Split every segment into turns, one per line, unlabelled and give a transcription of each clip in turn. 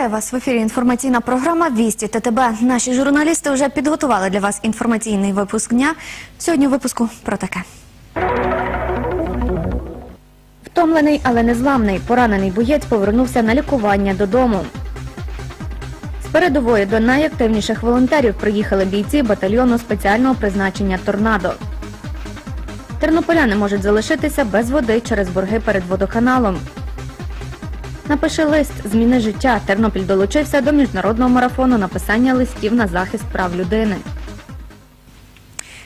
Вітаю вас в ефірі. Інформаційна програма Вісті ТТБ. Наші журналісти вже підготували для вас інформаційний випуск дня. Сьогодні у випуску про таке. Втомлений, але незламний. Поранений боєць повернувся на лікування додому. З передової до найактивніших волонтерів приїхали бійці батальйону спеціального призначення Торнадо. Тернополяни можуть залишитися без води через борги перед водоканалом. Напиши лист Зміни життя. Тернопіль долучився до міжнародного марафону написання листів на захист прав людини.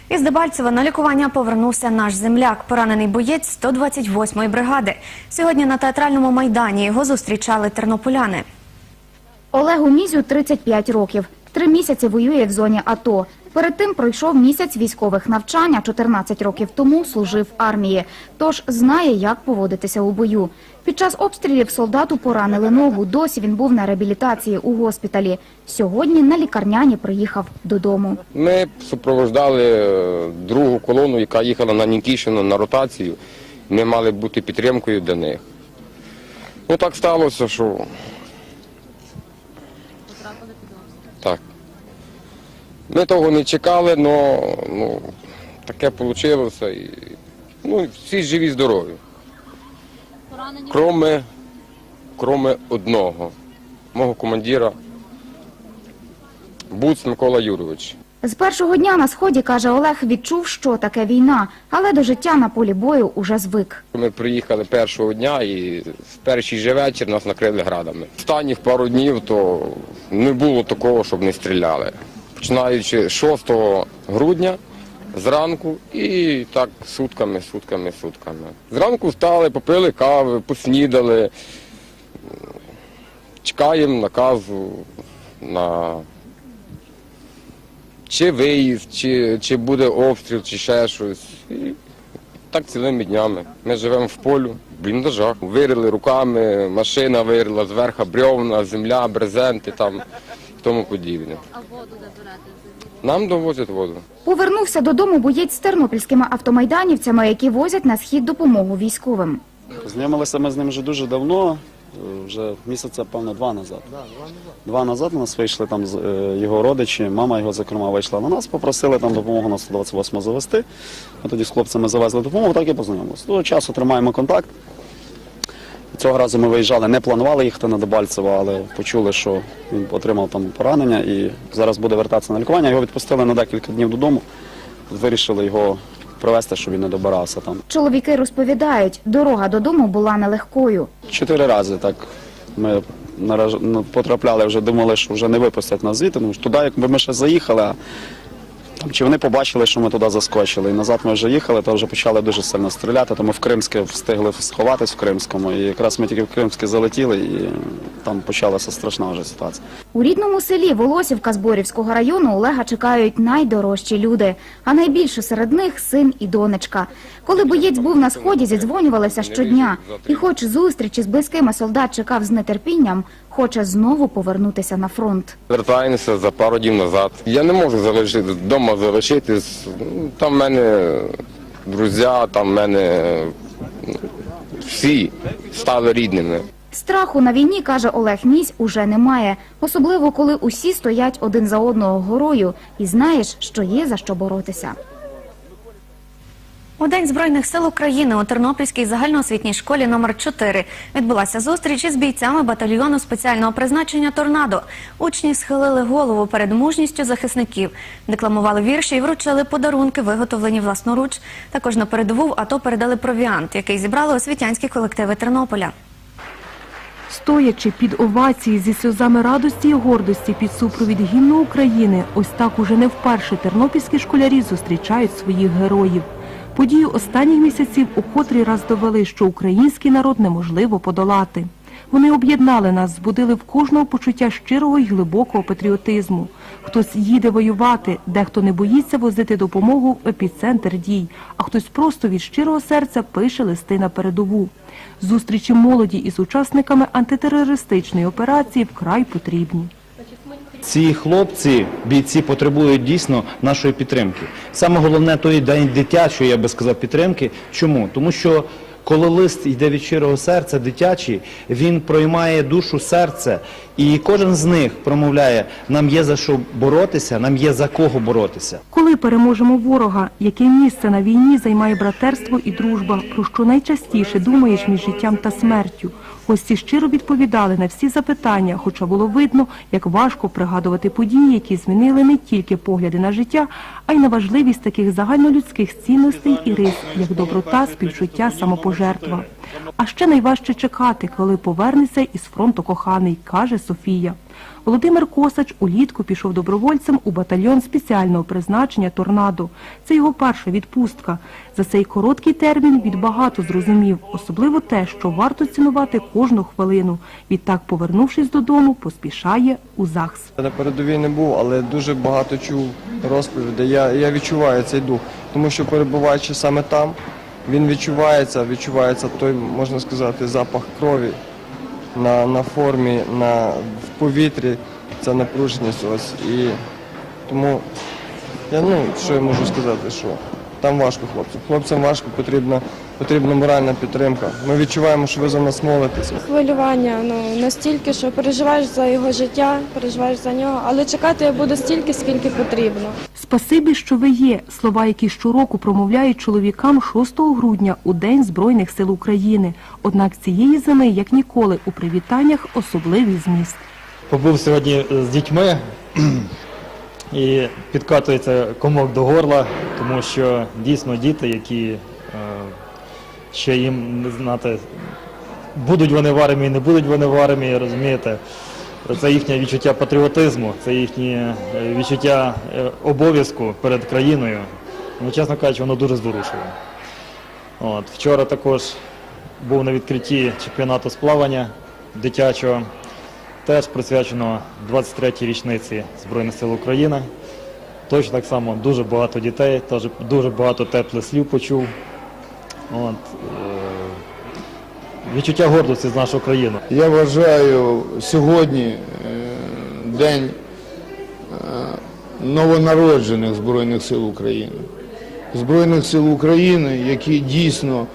Із Дебальцева на лікування повернувся наш земляк, поранений боєць 128-ї бригади. Сьогодні на театральному майдані його зустрічали тернополяни.
Олегу Мізю 35 років. Три місяці воює в зоні АТО. Перед тим пройшов місяць військових навчань, а 14 років тому служив в армії. Тож знає, як поводитися у бою. Під час обстрілів солдату поранили ногу. Досі він був на реабілітації у госпіталі. Сьогодні на лікарняні приїхав додому.
Ми супроводжали е, другу колону, яка їхала на Нікішину на ротацію. Ми мали бути підтримкою для них. Ну так сталося, що. Так. Ми того не чекали, але ну, таке вийшло. Ну, всі живі здорові. Кроме, кроме одного, мого командира Буц Микола Юрович.
З першого дня на сході, каже Олег, відчув, що таке війна, але до життя на полі бою уже звик.
Ми приїхали першого дня і в перший же вечір нас накрили градами. Останніх пару днів то не було такого, щоб не стріляли. Починаючи з 6 грудня зранку і так сутками, сутками, сутками. Зранку встали, попили кави, поснідали. Чекаємо наказу на чи виїзд, чи, чи буде обстріл, чи ще щось. І так цілими днями. Ми живемо в полю, в бліндажах. Вирили руками, машина вирила, зверху брьовна, земля, брезенти там тому подібне. А воду де? Нам довозять воду.
Повернувся додому боєць з тернопільськими автомайданівцями, які возять на схід допомогу військовим.
Знайомилися ми з ним вже дуже давно, вже місяця, певно, два назад. Два назад у нас вийшли там з- е, його родичі, мама його, зокрема, вийшла на нас, попросили там допомогу на 128 завести. Ми тоді з хлопцями завезли допомогу, так і познайомилися. Того часу тримаємо контакт. Цього разу ми виїжджали, не планували їхати на Дебальцево, але почули, що він отримав там поранення і зараз буде вертатися на лікування. Його відпустили на декілька днів додому. Вирішили його привезти, щоб він не добирався там.
Чоловіки розповідають, дорога додому була нелегкою.
Чотири рази так ми ну, потрапляли, вже думали, що вже не випустять нас звідти. Ну, туди, якби ми ще заїхали, там, чи вони побачили, що ми туди заскочили. І назад ми вже їхали, то вже почали дуже сильно стріляти, то ми в Кримське встигли сховатись в Кримському. І якраз ми тільки в Кримське залетіли, і там почалася страшна вже ситуація.
У рідному селі Волосівка Зборівського району Олега чекають найдорожчі люди, а найбільше серед них син і донечка. Коли боєць був на сході, зідзвонювалися щодня. І хоч зустрічі з близькими солдат чекав з нетерпінням, хоче знову повернутися на фронт.
Вертаємося за пару днів назад. Я не можу залишити вдома залишитись. Там в мене друзі, там в мене всі стали рідними.
Страху на війні, каже Олег Місь, уже немає. Особливо, коли усі стоять один за одного горою і знаєш, що є за що боротися.
У День Збройних сил України у Тернопільській загальноосвітній школі номер 4 відбулася зустріч із бійцями батальйону спеціального призначення Торнадо. Учні схилили голову перед мужністю захисників, декламували вірші і вручили подарунки, виготовлені власноруч. Також на передову в АТО передали провіант, який зібрали освітянські колективи Тернополя.
Стоячи під овації зі сльозами радості і гордості під супровід гімну України, ось так уже не вперше тернопільські школярі зустрічають своїх героїв. Події останніх місяців у котрий раз довели, що український народ неможливо подолати. Вони об'єднали нас, збудили в кожного почуття щирого й глибокого патріотизму. Хтось їде воювати, дехто не боїться возити допомогу в епіцентр дій, а хтось просто від щирого серця пише листи на передову. Зустрічі молоді із учасниками антитерористичної операції вкрай потрібні.
Ці хлопці, бійці, потребують дійсно нашої підтримки. Саме головне тої дитячої, я би сказав, підтримки. Чому? Тому що Коли лист йде від щирого серця, дитячий, він проймає душу серця, і кожен з них промовляє: нам є за що боротися, нам є за кого боротися.
Коли переможемо ворога, яке місце на війні займає братерство і дружба, про що найчастіше думаєш між життям та смертю? Гості щиро відповідали на всі запитання, хоча було видно, як важко пригадувати події, які змінили не тільки погляди на життя, а й на важливість таких загальнолюдських цінностей і рис, як доброта, співчуття, самопожертва. А ще найважче чекати, коли повернеться із фронту коханий, каже Софія. Володимир Косач улітку пішов добровольцем у батальйон спеціального призначення «Торнадо». Це його перша відпустка. За цей короткий термін він багато зрозумів, особливо те, що варто цінувати кожну хвилину. Відтак, повернувшись додому, поспішає у ЗАГС.
На передовій не був, але дуже багато чув розповідей. Я, я відчуваю цей дух, тому що перебуваючи саме там, він відчувається, відчувається той, можна сказати, запах крові на, на формі, на, в повітрі, ця напруженість ось. І тому я ну, що я можу сказати, що там важко хлопцям. Хлопцям важко, потрібна, потрібна моральна підтримка. Ми відчуваємо, що ви за нас молитеся.
Хвилювання ну настільки, що переживаєш за його життя, переживаєш за нього, але чекати я буду стільки, скільки потрібно.
Спасибі, що ви є. Слова, які щороку промовляють чоловікам 6 грудня у День Збройних сил України. Однак цієї зими, як ніколи, у привітаннях особливий зміст.
побув сьогодні з дітьми і підкатується комок до горла, тому що дійсно діти, які е, ще їм не знати, будуть вони в армії, не будуть вони в армії, розумієте. Це їхнє відчуття патріотизму, це їхнє е, відчуття е, обов'язку перед країною. Ну, чесно кажучи, воно дуже зворушливе. От, вчора також був на відкритті чемпіонату з плавання дитячого теж присвячено 23-й річниці Збройних сил України. Точно так само дуже багато дітей, дуже багато теплих слів почув. От, е, відчуття гордості з нашої країни.
Я вважаю сьогодні е, день е, новонароджених Збройних сил України. Збройних сил України, які дійсно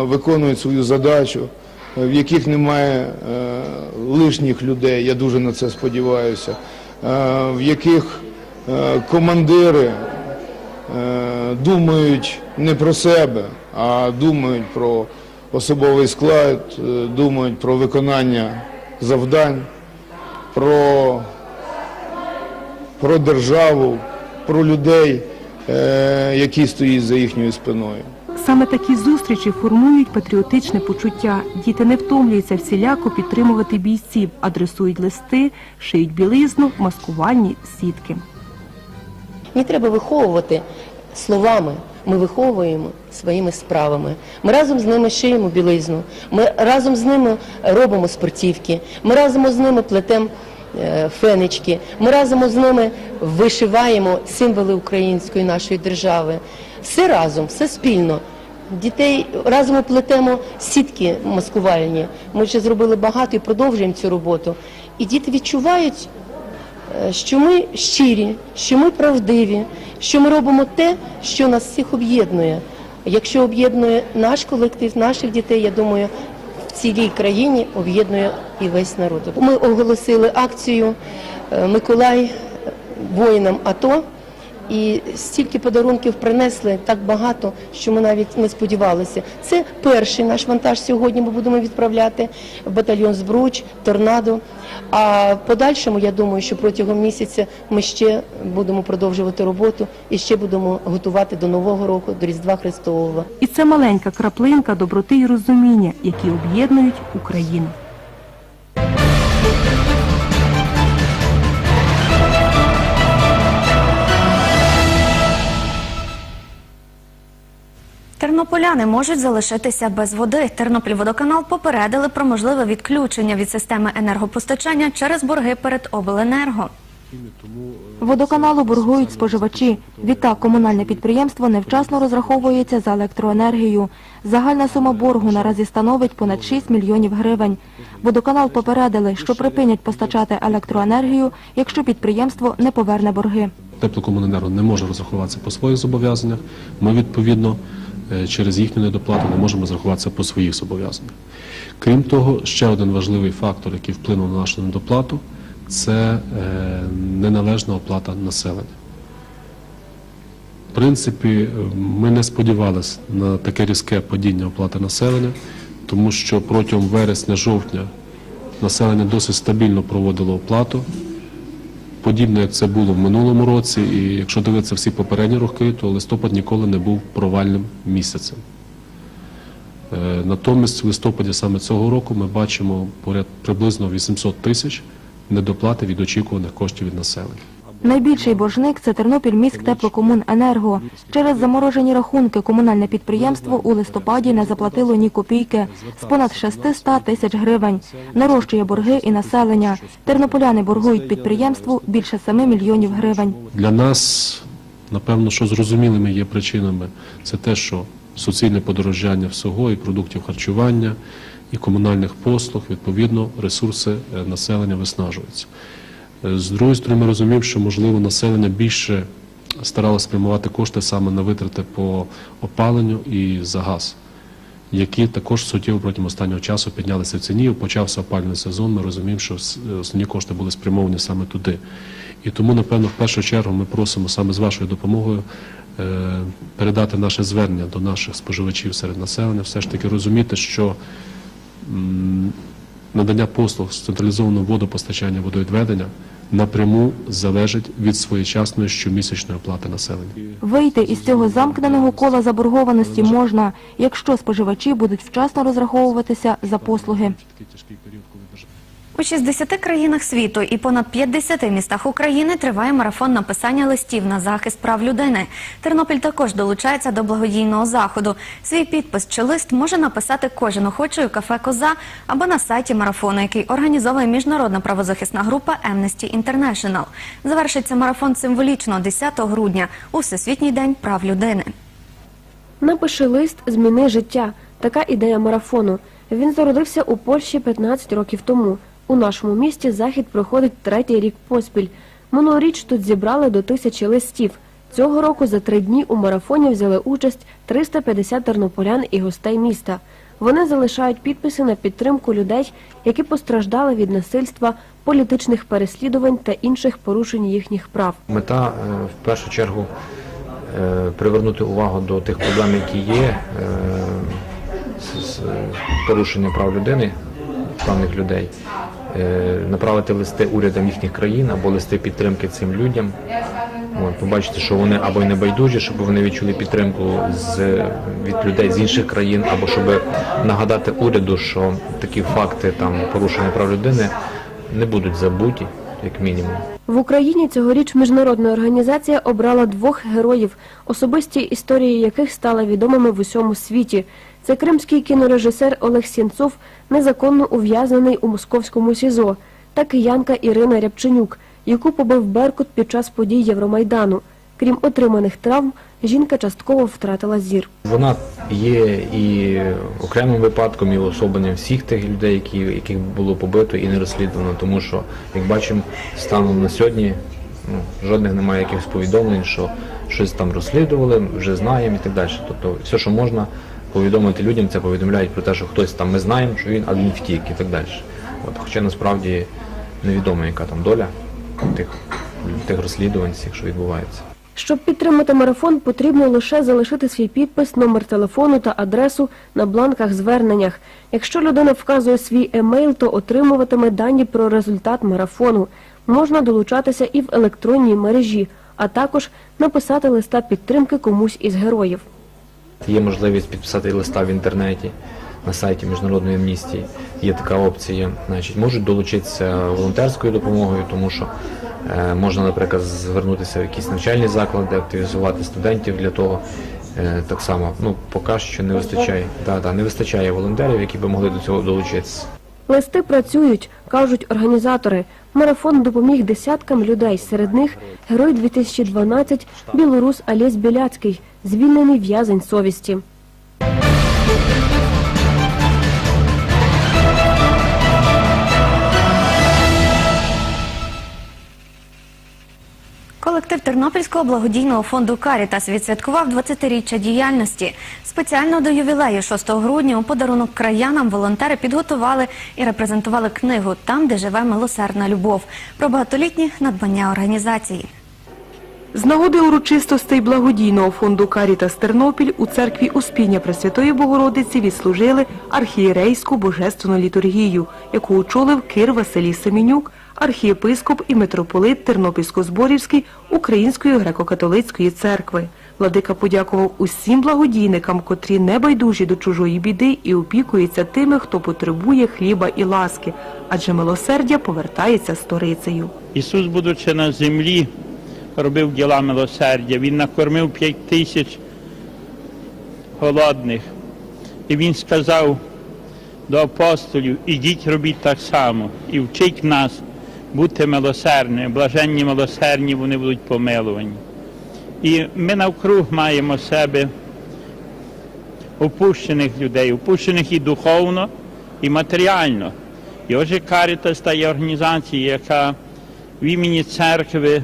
виконують свою задачу, в яких немає лишніх людей, я дуже на це сподіваюся, в яких командири думають не про себе, а думають про особовий склад, е, думають про виконання завдань, про, про державу, про людей, е, які стоять за їхньою спиною.
Саме такі зустрічі формують патріотичне почуття. Діти не втомлюються всіляко підтримувати бійців, адресують листи, шиють білизну, маскувальні сітки.
Не треба виховувати словами. Ми виховуємо своїми справами. Ми разом з ними шиємо білизну. Ми разом з ними робимо спортівки. Ми разом з ними плетемо е, фенечки. Ми разом з ними вишиваємо символи української нашої держави. Все разом, все спільно. Дітей разом плетемо сітки маскувальні. Ми вже зробили багато і продовжуємо цю роботу. І діти відчувають що ми щирі, що ми правдиві, що ми робимо те, що нас всіх об'єднує. Якщо об'єднує наш колектив, наших дітей, я думаю, в цілій країні об'єднує і весь народ. Ми оголосили акцію е, Миколай воїнам АТО. І стільки подарунків принесли так багато, що ми навіть не сподівалися. Це перший наш вантаж сьогодні. Ми будемо відправляти в батальйон Збруч, Торнадо. А в подальшому я думаю, що протягом місяця ми ще будемо продовжувати роботу і ще будемо готувати до нового року, до Різдва Христового.
І це маленька краплинка доброти і розуміння, які об'єднують Україну.
Тернополяни можуть залишитися без води. Тернопільводоканал попередили про можливе відключення від системи енергопостачання через борги перед обленерго.
Водоканалу боргують споживачі. Відтак комунальне підприємство невчасно розраховується за електроенергію. Загальна сума боргу наразі становить понад 6 мільйонів гривень. Водоканал попередили, що припинять постачати електроенергію, якщо підприємство не поверне борги.
Теплокомуненерго не може розрахуватися по своїх зобов'язаннях. Ми відповідно через їхню недоплату не можемо зарахуватися по своїх зобов'язаннях. Крім того, ще один важливий фактор, який вплинув на нашу недоплату, це е, неналежна оплата населення. В принципі, ми не сподівалися на таке різке падіння оплати населення, тому що протягом вересня-жовтня населення досить стабільно проводило оплату, подібно як це було в минулому році. І якщо дивитися всі попередні роки, то листопад ніколи не був провальним місяцем. Е, Натомість в листопаді саме цього року ми бачимо поряд приблизно 800 тисяч недоплати від очікуваних коштів від населення.
Найбільший боржник це Тернопіль міськ теплокомуненерго. Через заморожені рахунки комунальне підприємство у листопаді не заплатило ні копійки з понад 600 тисяч гривень. Нарощує борги і населення. Тернополяни боргують підприємству більше 7 мільйонів гривень.
Для нас, напевно, що зрозумілими є причинами, це те, що суцільне подорожчання всього і продуктів харчування, і комунальних послуг, відповідно, ресурси е, населення виснажуються. Е, З другої сторони, ми розуміємо, що можливо населення більше старалося спрямувати кошти саме на витрати по опаленню і за газ, які також суттєво протягом останнього часу піднялися в ціні. Почався опалювальний сезон. Ми розуміємо, що основні кошти були спрямовані саме туди. І тому, напевно, в першу чергу ми просимо саме з вашою допомогою е, передати наше звернення до наших споживачів серед населення, все ж таки розуміти, що надання послуг з централізованого водопостачання водовідведення напряму залежить від своєчасної щомісячної оплати населення.
Вийти із цього замкненого кола заборгованості можна, якщо споживачі будуть вчасно розраховуватися за послуги.
У 60 країнах світу і понад 50 містах України триває марафон написання листів на захист прав людини. Тернопіль також долучається до благодійного заходу. Свій підпис чи лист може написати кожен охочий у кафе Коза або на сайті марафону, який організовує міжнародна правозахисна група Amnesty International. Завершиться марафон символічно 10 грудня у Всесвітній день прав людини.
Напиши лист, зміни життя. Така ідея марафону. Він зародився у Польщі 15 років тому. У нашому місті захід проходить третій рік поспіль. Минулоріч тут зібрали до тисячі листів. Цього року за три дні у марафоні взяли участь 350 тернополян і гостей міста. Вони залишають підписи на підтримку людей, які постраждали від насильства, політичних переслідувань та інших порушень їхніх прав.
Мета е, в першу чергу е, привернути увагу до тих проблем, які є е, з порушенням прав людини, певних людей, е, направити листи урядам їхніх країн або листи підтримки цим людям. От, побачити, що вони або й не байдужі, щоб вони відчули підтримку з, від людей з інших країн, або щоб нагадати уряду, що такі факти там порушення прав людини не будуть забуті, як мінімум.
В Україні цьогоріч міжнародна організація обрала двох героїв, особисті історії яких стали відомими в усьому світі. Це кримський кінорежисер Олег Сєнцов, незаконно ув'язнений у московському СІЗО, та киянка Ірина Рябченюк, яку побив Беркут під час подій Євромайдану. Крім отриманих травм, жінка частково втратила зір.
Вона є і окремим випадком, і уособленням всіх тих людей, які, яких було побито і не розслідувано, тому що, як бачимо, станом на сьогодні ну, жодних немає якихось повідомлень, що щось там розслідували, вже знаємо і так далі. Тобто все, що можна повідомити людям, це повідомляють про те, що хтось там ми знаємо, що він, а він втік і так далі. От, хоча насправді невідомо, яка там доля тих, тих розслідувань, всіх, що відбувається.
Щоб підтримати марафон, потрібно лише залишити свій підпис, номер телефону та адресу на бланках зверненнях. Якщо людина вказує свій емейл, то отримуватиме дані про результат марафону. Можна долучатися і в електронній мережі, а також написати листа підтримки комусь із героїв.
Є можливість підписати листа в інтернеті на сайті міжнародної амністії. Є така опція. Значить, можуть долучитися волонтерською допомогою, тому що е, можна, наприклад, звернутися в якісь навчальні заклади, активізувати студентів для того. Е, так само, ну поки що не вистачає. Да, да, не вистачає волонтерів, які би могли до цього долучитися.
Листи працюють, кажуть організатори. Марафон допоміг десяткам людей. Серед них герой 2012 білорус Олесь Біляцький, звільнений в'язень совісті.
Колектив Тернопільського благодійного фонду Карітас відсвяткував 20-річчя діяльності. Спеціально до ювілею 6 грудня у подарунок краянам волонтери підготували і репрезентували книгу Там, де живе милосердна любов про багатолітні надбання організації.
З нагоди урочистостей благодійного фонду «Карітас Тернопіль» у церкві Успіння Пресвятої Богородиці відслужили архієрейську божественну літургію, яку очолив Кир Василій Семенюк, архієпископ і митрополит Тернопільсько-Зборівський Української греко-католицької церкви. Владика подякував усім благодійникам, котрі не байдужі до чужої біди і опікуються тими, хто потребує хліба і ласки, адже милосердя повертається сторицею.
Ісус, будучи на землі, робив діла милосердя. Він накормив п'ять тисяч голодних. І він сказав до апостолів, ідіть робіть так само і вчить нас бути милосердними, блаженні милосердні, вони будуть помилувані. І ми навкруг маємо себе опущених людей, опущених і духовно, і матеріально. І отже, Каріта стає організацією, яка в імені церкви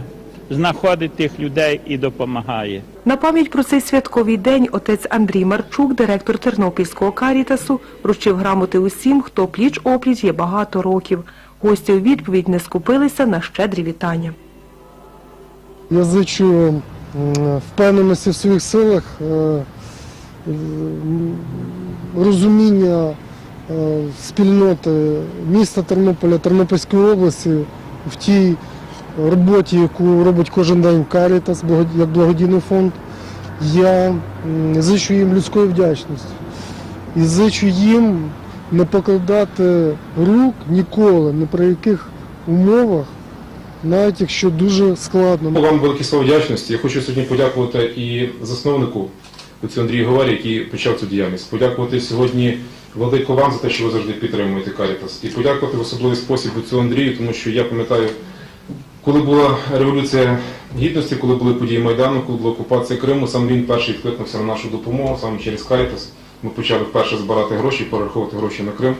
знаходить тих людей і допомагає.
На пам'ять про цей святковий день отець Андрій Марчук, директор Тернопільського карітасу, вручив грамоти усім, хто пліч-опліч є багато років. Гості у відповідь не скупилися на щедрі вітання.
Я зичу впевненості в своїх силах, е, розуміння е, спільноти міста Тернополя, Тернопільської області в тій роботі, яку робить кожен день Карітас як благодійний фонд. Я зичу їм людської вдячності і зичу їм не покладати рук ніколи, ні при яких умовах, навіть якщо дуже складно.
Вам велике слово вдячності. Я хочу сьогодні подякувати і засновнику отцю Андрію Говарі, який почав цю діяльність. Подякувати сьогодні Владико вам за те, що ви завжди підтримуєте Карітас. І подякувати в особливий спосіб отцю Андрію, тому що я пам'ятаю, коли була революція гідності, коли були події Майдану, коли була окупація Криму, сам він перший відкликнувся на нашу допомогу, саме через Карітас. Ми почали вперше збирати гроші, перераховувати гроші на Крим,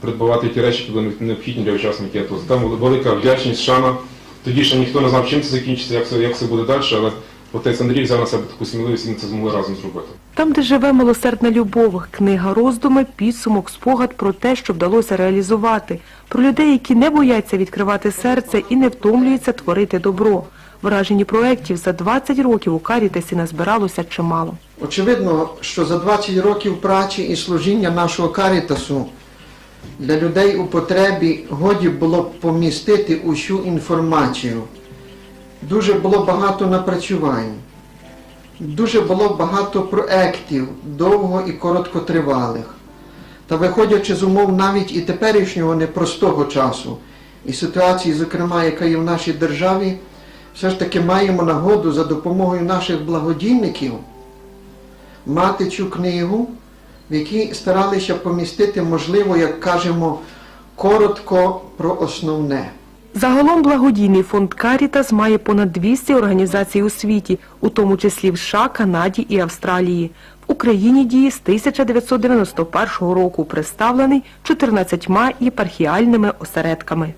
придбавати ті речі, які були необхідні для учасників АТО. Там велика вдячність, шана. Тоді ще ніхто не знав, чим це закінчиться, як це, як це буде далі, але отець Андрій взяв на себе таку сміливість і ми це змогли разом зробити.
Там, де живе милосердна любов, книга роздуми, підсумок, спогад про те, що вдалося реалізувати, про людей, які не бояться відкривати серце і не втомлюються творити добро. Вражені проєктів за 20 років у Карітасі назбиралося чимало.
Очевидно, що за 20 років праці і служіння нашого карітасу для людей у потребі годі було б помістити усю інформацію. Дуже було багато напрацювань, дуже було багато проєктів, довго і короткотривалих. Та виходячи з умов навіть і теперішнього непростого часу, і ситуації, зокрема, яка є в нашій державі, все ж таки маємо нагоду за допомогою наших благодійників мати цю книгу, в якій старалися помістити, можливо, як кажемо, коротко про основне.
Загалом благодійний фонд Карітас має понад 200 організацій у світі, у тому числі в США, Канаді і Австралії. В Україні діє з 1991 року, представлений 14 єпархіальними осередками.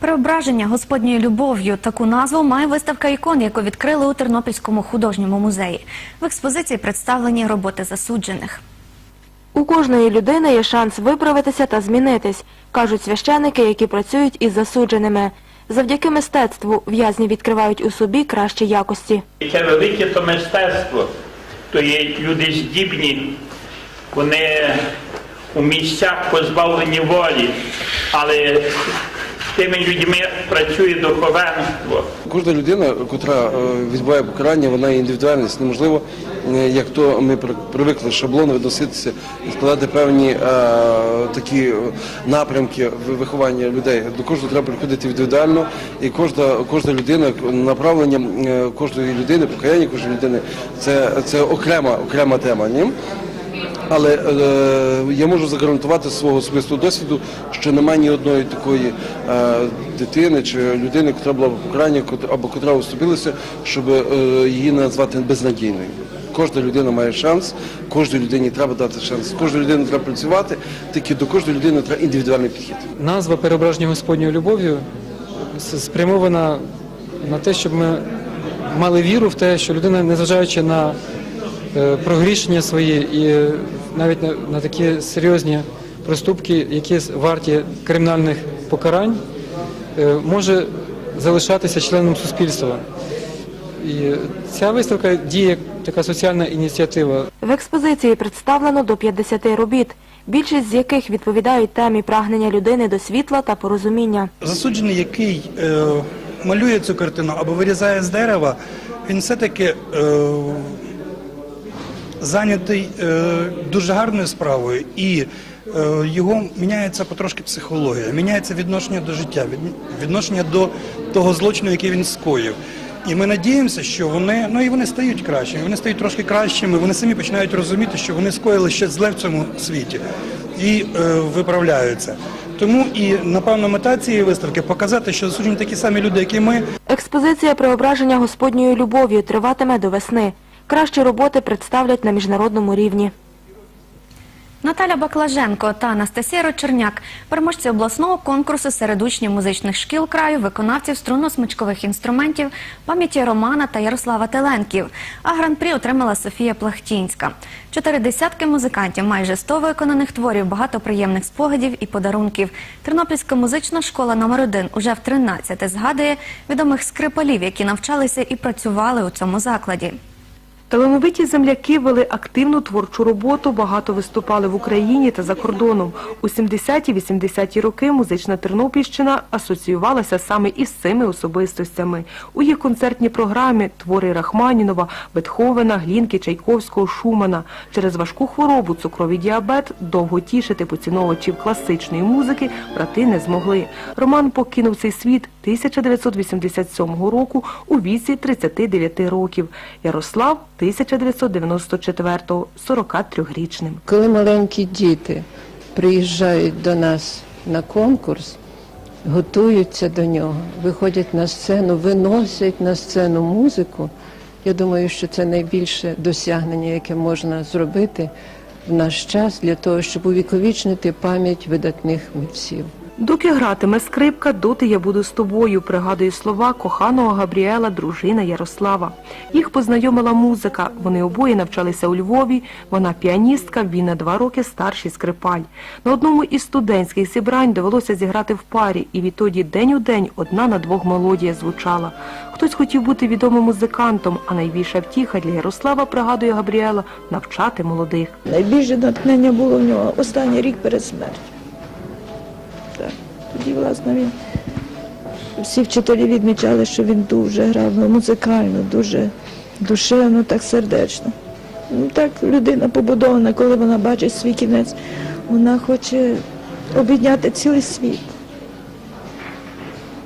Преображення Господньою любов'ю таку назву має виставка ікон, яку відкрили у Тернопільському художньому музеї. В експозиції представлені роботи засуджених.
У кожної людини є шанс виправитися та змінитись, кажуть священики, які працюють із засудженими. Завдяки мистецтву в'язні відкривають у собі кращі якості.
Яке велике то мистецтво, то є люди здібні, вони у місцях позбавлені волі, але тими людьми працює духовенство.
Кожна людина, яка відбуває покарання, вона є індивідуальність. Неможливо, е, як то ми привикли шаблону відноситися і складати певні е, такі е, напрямки виховання людей. До кожного треба приходити індивідуально, і кожна, кожна людина, направлення е, кожної людини, покаяння кожної людини це, це окрема, окрема тема. Ні? Але е, я можу загарантувати з свого особистого досвіду, що немає ні одної такої е, дитини чи людини, яка була в покаранні або котра уступилася, щоб е, її назвати безнадійною. Кожна людина має шанс, кожній людині треба дати шанс, кожній людині треба працювати, тільки до кожної людини треба індивідуальний підхід.
Назва переображення Господньою любов'ю спрямована на те, щоб ми мали віру в те, що людина, незважаючи на е, прогрішення свої і навіть на, на такі серйозні проступки, які варті кримінальних покарань, е, може залишатися членом суспільства. І ця виставка діє як така соціальна ініціатива.
В експозиції представлено до 50 робіт, більшість з яких відповідають темі прагнення людини до світла та порозуміння.
Засуджений, який е, малює цю картину або вирізає з дерева, він все-таки е, зайнятий е, дуже гарною справою, і е, його міняється потрошки психологія, міняється відношення до життя, відношення до того злочину, який він скоїв. І ми надіємося, що вони, ну і вони стають кращими, вони стають трошки кращими, вони самі починають розуміти, що вони скоїли щось зле в цьому світі і е, виправляються. Тому і напевно мета цієї виставки показати, що засуджені такі самі люди, як і ми,
Експозиція преображення Господньою любов'ю триватиме до весни. Кращі роботи представлять на міжнародному рівні.
Наталя Баклаженко та Анастасія Рочерняк – переможці обласного конкурсу серед учнів музичних шкіл краю, виконавців струнно-смичкових інструментів, пам'яті Романа та Ярослава Теленків. А гран-прі отримала Софія Плахтінська. Чотири десятки музикантів, майже сто виконаних творів, багато приємних спогадів і подарунків. Тернопільська музична школа номер 1 уже в 13 згадує відомих скрипалів, які навчалися і працювали у цьому закладі.
Талановиті земляки вели активну творчу роботу, багато виступали в Україні та за кордоном. У 70-80-ті роки музична Тернопільщина асоціювалася саме із цими особистостями. У їх концертній програмі твори Рахманінова, Бетховена, Глінки, Чайковського, Шумана. Через важку хворобу цукровий діабет довго тішити поціновувачів класичної музики брати не змогли. Роман покинув цей світ 1987 року у віці 39 років. Ярослав 1994-го, 43-річним.
Коли маленькі діти приїжджають до нас на конкурс, готуються до нього, виходять на сцену, виносять на сцену музику, я думаю, що це найбільше досягнення, яке можна зробити в наш час для того, щоб увіковічнити пам'ять видатних митців.
Доки гратиме скрипка, доти я буду з тобою, пригадує слова коханого Габріела, дружина Ярослава. Їх познайомила музика. Вони обоє навчалися у Львові. Вона піаністка, він на два роки старший скрипаль. На одному із студентських зібрань довелося зіграти в парі, і відтоді день у день одна на двох мелодія звучала. Хтось хотів бути відомим музикантом, а найбільша втіха для Ярослава, пригадує Габріела, навчати молодих.
Найбільше натхнення було в нього останній рік перед смертю. Тоді, власне, він всі вчителі відмічали, що він дуже грав ну, музикально, дуже душевно, так сердечно. Ну, так людина побудована, коли вона бачить свій кінець, вона хоче обідняти цілий світ.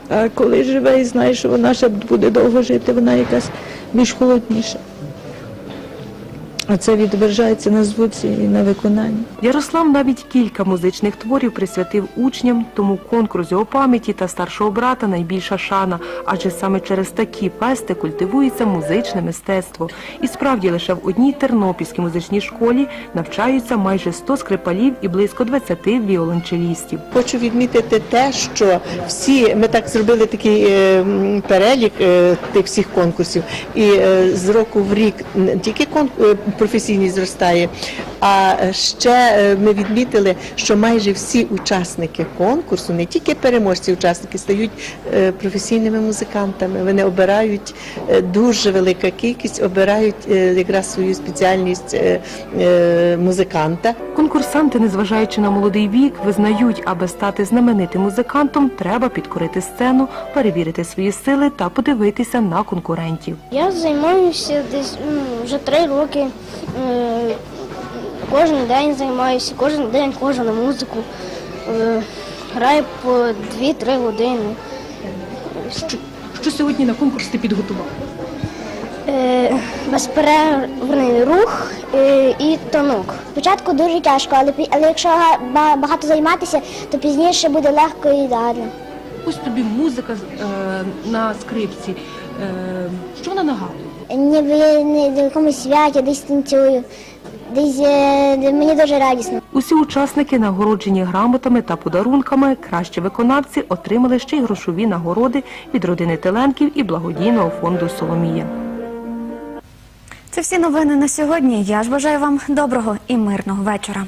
А коли живе і знає, що вона ще буде довго жити, вона якась більш холодніша. А це відображається на звуці і на виконанні.
Ярослав навіть кілька музичних творів присвятив учням, тому конкурс його пам'яті та старшого брата найбільша шана, адже саме через такі фести культивується музичне мистецтво. І справді лише в одній тернопільській музичній школі навчаються майже 100 скрипалів і близько 20 віолончелістів.
Хочу відмітити те, що всі ми так зробили такий е, перелік е, тих всіх конкурсів, і е, з року в рік не тільки кон, е, професійність зростає, а ще е, ми відмітили, що майже всі учасники конкурсу, не тільки переможці, учасники стають е, професійними музикантами. Вони обирають е, дуже велика кількість, обирають е, якраз свою спеціальність е, е, музиканта.
Конкурсанти, незважаючи на молодий вік, визнають, аби стати знаменитим музикантом, треба підкорити сцену, перевірити свої сили та подивитися на конкурентів.
Я займаюся десь ну, вже три роки. Кожен день займаюся, кожен день ходжу на музику. Е, Граю по 2-3 години.
Що, що сьогодні на конкурс ти підготував?
Е, Безперервний рух е, і тонок.
Спочатку дуже тяжко, але, але якщо багато займатися, то пізніше буде легко і ідеально.
Ось тобі музика е, на скрипці. Е, що вона нагадує?
Ніби я в якомусь святі десь танцюю. Десь е, мені дуже радісно.
Усі учасники, нагороджені грамотами та подарунками, кращі виконавці отримали ще й грошові нагороди від родини Теленків і благодійного фонду Соломія.
Це всі новини на сьогодні. Я ж бажаю вам доброго і мирного вечора.